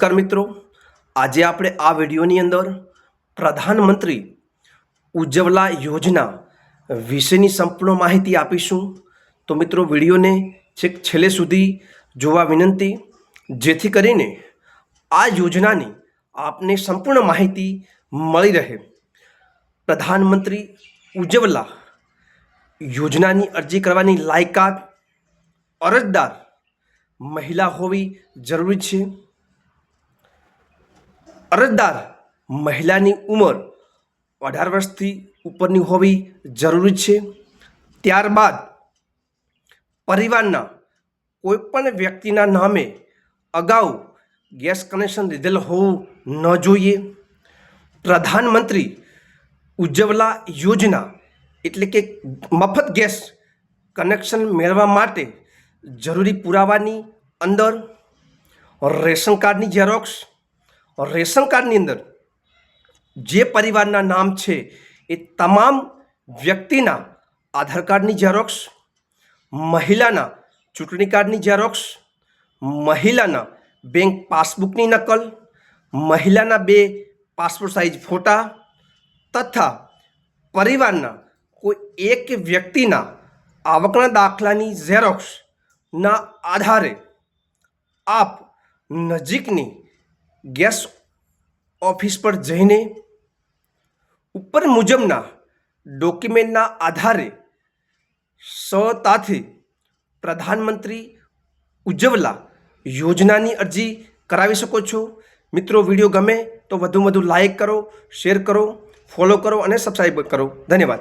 નમસ્કાર મિત્રો. આજે આપણે આ વિડીયોની અંદર પ્રધાનમંત્રી ઉજ્જવલા યોજના વિશેની સંપૂર્ણ માહિતી આપીશું. તો મિત્રો, વિડીયોને છેક છેલ્લે સુધી જોવા વિનંતી. જેથી કરીને આ યોજનાની આપને સંપૂર્ણ માહિતી મળી રહે. પ્રધાનમંત્રી ઉજ્જવલા યોજનાની અરજી કરવાની લાયકાત અરજદાર મહિલા હોવી જરૂરી છે. અરજદાર મહિલાની ઉંમર અઢાર વર્ષથી ઉપરની હોવી જરૂરી છે. ત્યારબાદ પરિવારના કોઈપણ વ્યક્તિના નામે અગાઉ ગેસ કનેક્શન લીધેલ હોવું ન જોઈએ. પ્રધાનમંત્રી ઉજ્જવલા યોજના એટલે કે મફત ગેસ કનેક્શન મેળવવા માટે જરૂરી પુરાવાની અંદર, રેશન કાર્ડની ઝેરોક્સ રેશન કાર્ડની અંદર જે પરિવારના નામ છે એ તમામ વ્યક્તિના આધાર કાર્ડની ઝેરોક્સ મહિલાના ચૂંટણી કાર્ડની ઝેરોક્સ મહિલાના બેંક પાસબુકની નકલ મહિલાના બે પાસપોર્ટ સાઇઝ ફોટા તથા પરિવારના કોઈ એક વ્યક્તિના આવકના દાખલાની ઝેરોક્સના આધારે આપ નજીકની ગેસ ઓફિસ પર જઈને ઉપર મુજબના ડોક્યુમેન્ટના આધારે સતાથી પ્રધાનમંત્રી ઉજ્જવલા યોજનાની અરજી કરાવી શકો છો. મિત્રો, વીડિયો ગમે તો વધુ વધુ લાઇક કરો શેર કરો ફોલો કરો અને સબસ્ક્રાઈબ કરો. ધન્યવાદ.